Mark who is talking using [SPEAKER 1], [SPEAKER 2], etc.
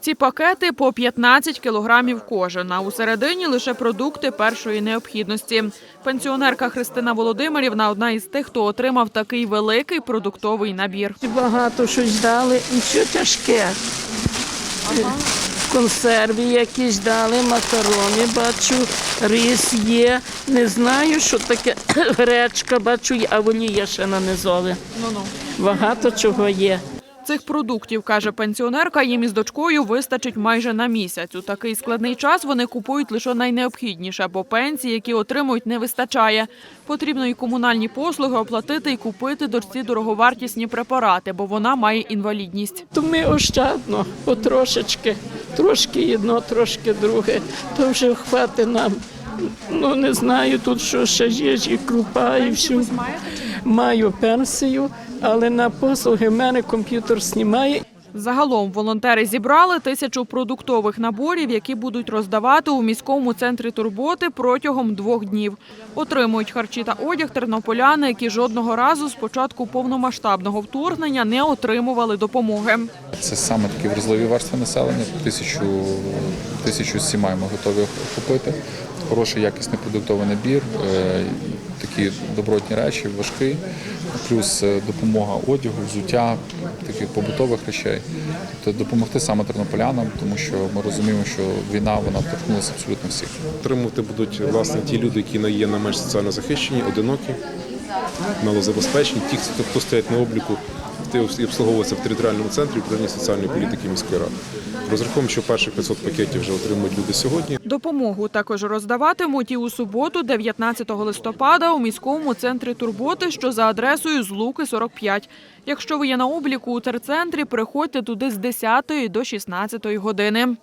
[SPEAKER 1] Ці пакети по 15 кілограмів кожен, а у середині лише продукти першої необхідності. Пенсіонерка Христина Володимирівна одна із тих, хто отримав такий великий продуктовий набір.
[SPEAKER 2] Багато щось дали і все тяжке. Консерви якісь дали, макарони, бачу, рис є. Не знаю, що таке гречка, бачу, а волія ще нанизали.
[SPEAKER 1] Ну-ну.
[SPEAKER 2] Багато чого є.
[SPEAKER 1] Цих продуктів, каже пенсіонерка, їм із дочкою вистачить майже на місяць. У такий складний час вони купують лише найнеобхідніше, бо пенсії, які отримують, не вистачає. Потрібно і комунальні послуги оплатити і купити дочці дороговартісні препарати, бо вона має інвалідність.
[SPEAKER 2] То ми ощадно, потрошечки, трошки одно, трошки друге. То вже хватить нам. Ну не знаю, тут що ще є, і крупа, і все. Маю пенсію, але на послуги в мене комп'ютер знімає.
[SPEAKER 1] Загалом волонтери зібрали тисячу продуктових наборів, які будуть роздавати у міському центрі турботи протягом двох днів. Отримують харчі та одяг тернополяни, які жодного разу з початку повномасштабного вторгнення не отримували допомоги.
[SPEAKER 3] Це саме такі вразливі верстви населення. Тисячу, тисячу сімей ми готові охопити. Хороший якісний продуктовий набір, е, такі добротні речі, важкі, плюс е, допомога одягу, взуття, таких побутових речей. Тобто допомогти саме тернополянам, тому що ми розуміємо, що війна вона торкнулася абсолютно всіх.
[SPEAKER 4] Отримувати будуть власне ті люди, які є на менш соціально захищені, одинокі, малозабезпечені, ті, хто стоять на обліку і обслуговуються в територіальному центрі управління соціальної політики міської ради. Розраховуємо, що перших 500 пакетів вже отримують люди сьогодні.
[SPEAKER 1] Допомогу також роздаватимуть і у суботу, 19 листопада, у міському центрі турботи, що за адресою Злуки 45. Якщо ви є на обліку у терцентрі, приходьте туди з 10 до 16 години.